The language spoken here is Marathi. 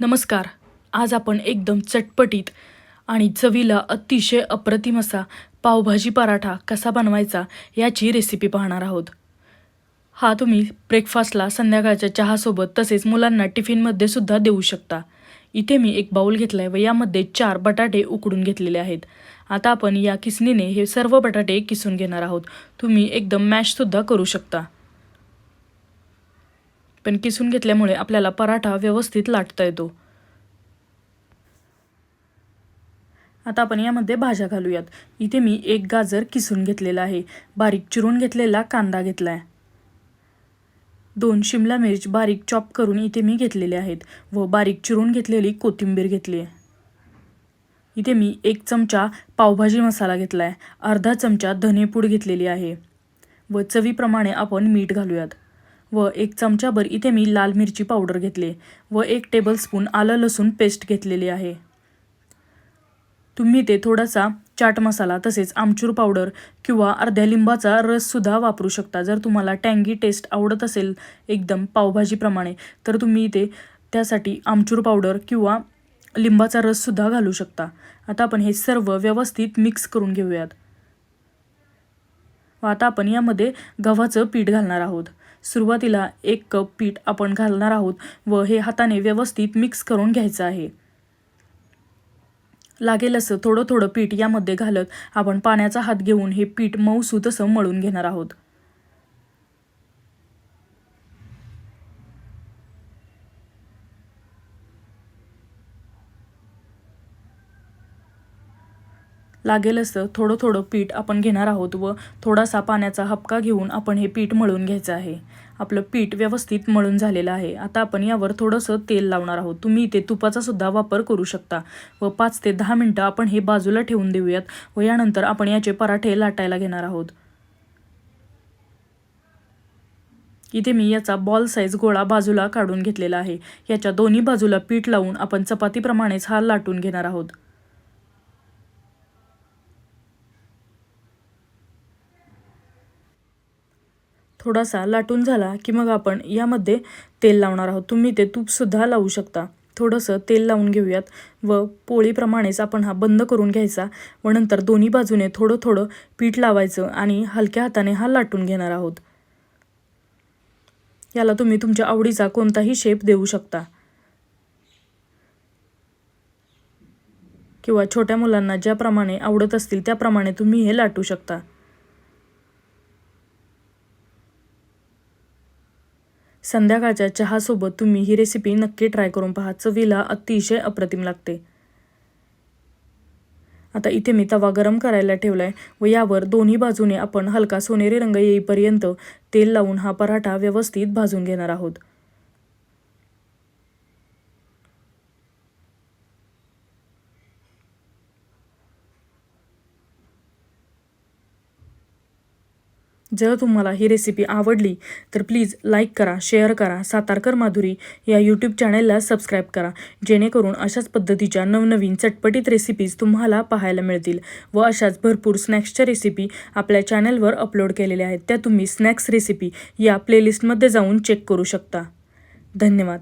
नमस्कार. आज आपण एकदम चटपटीत आणि चवीला अतिशय अप्रतिम असा पावभाजी पराठा कसा बनवायचा याची रेसिपी पाहणार आहोत. हा तुम्ही ब्रेकफास्टला संध्याकाळच्या चहासोबत तसेच मुलांना टिफिनमध्ये सुद्धा देऊ शकता. इथे मी एक बाऊल घेतला आहे व यामध्ये चार बटाटे उकडून घेतलेले आहेत. आता आपण या किसणीने हे सर्व बटाटे किसून घेणार आहोत. तुम्ही एकदम मॅशसुद्धा करू शकता. पण किसून घेतल्यामुळे आपल्याला पराठा व्यवस्थित लाटता येतो. आता आपण यामध्ये भाज्या घालूयात. इथे मी एक गाजर किसून घेतलेला आहे. बारीक चिरून घेतलेला कांदा घेतला आहे दोन शिमला मिर्च बारीक चॉप करून इथे मी घेतलेले आहेत व बारीक चिरून घेतलेली कोथिंबीर घेतली आहे इथे मी एक चमचा पावभाजी मसाला घेतला आहे अर्धा चमचा धनेपूड घेतलेली आहे. व चवीप्रमाणे आपण मीठ घालूयात. व एक चमचाभर इथे मी लाल मिरची पावडर घेतली व एक टेबलस्पून आलं लसूण पेस्ट घेतलेली आहे. तुम्ही ते थोडासा चाट मसाला तसेच आमचूर पावडर किंवा अर्ध्या लिंबाचा रससुद्धा वापरू शकता. जर तुम्हाला टँगी टेस्ट आवडत असेल एकदम पावभाजीप्रमाणे तर तुम्ही इथे त्यासाठी आमचूर पावडर किंवा लिंबाचा रससुद्धा घालू शकता. आता आपण हे सर्व व्यवस्थित मिक्स करून घेऊयात. व आता आपण यामध्ये गव्हाचं पीठ घालणार आहोत. सुरुवातीला एक कप पीठ आपण घालणार आहोत व हे हाताने व्यवस्थित मिक्स करून घ्यायचं आहे. लागेल असं थोडं थोडं पीठ यामध्ये घालत आपण पाण्याचा हात घेऊन हे पीठ मऊसूत असं मळून घेणार आहोत. लागेल असं थोडं थोडं पीठ आपण घेणार आहोत व थोडासा पाण्याचा हपका घेऊन आपण हे पीठ मळून घ्यायचं आहे. आपलं पीठ व्यवस्थित मळून झालेलं आहे. आता आपण यावर थोडंसं तेल लावणार आहोत. तुम्ही इथे तुपाचा सुद्धा वापर करू शकता व पाच ते दहा मिनटं आपण हे बाजूला ठेवून देऊयात व यानंतर आपण याचे पराठे लाटायला घेणार आहोत. इथे मी याचा बॉल साईज गोळा बाजूला काढून घेतलेला आहे. याच्या दोन्ही बाजूला पीठ लावून आपण चपातीप्रमाणेच हा लाटून घेणार आहोत. थोडासा लाटून झाला की मग आपण यामध्ये तेल लावणार आहोत. तुम्ही ते तूपसुद्धा लावू शकता. थोडंसं तेल लावून घेऊयात व पोळीप्रमाणेच आपण हा बंद करून घ्यायचा व नंतर दोन्ही बाजूने थोडं थोडं पीठ लावायचं आणि हलक्या हाताने हा लाटून घेणार आहोत. याला तुम्ही तुमच्या आवडीचा कोणताही शेप देऊ शकता. किंवा छोट्या मुलांना ज्याप्रमाणे आवडत असतील त्याप्रमाणे तुम्ही हे लाटू शकता. संध्याकाळच्या चहासोबत तुम्ही ही रेसिपी नक्की ट्राय करून पहा. चवीला अतिशय अप्रतिम लागते. आता इथे मी तवा गरम करायला ठेवला आहे व यावर दोन्ही बाजूने आपण हलका सोनेरी रंग येईपर्यंत तेल लावून हा पराठा व्यवस्थित भाजून घेणार आहोत. जर तुम्हाला ही रेसिपी आवडली तर प्लीज लाईक करा शेअर करा. सातारकर माधुरी या यूट्यूब चॅनेलला सबस्क्राईब करा. जेणेकरून अशाच पद्धतीच्या नवनवीन चटपटीत रेसिपीज तुम्हाला पाहायला मिळतील व अशाच भरपूर स्नॅक्सच्या रेसिपी आपल्या चॅनलवर अपलोड केलेल्या आहेत. त्या तुम्ही स्नॅक्स रेसिपी या प्लेलिस्टमध्ये जाऊन चेक करू शकता. धन्यवाद.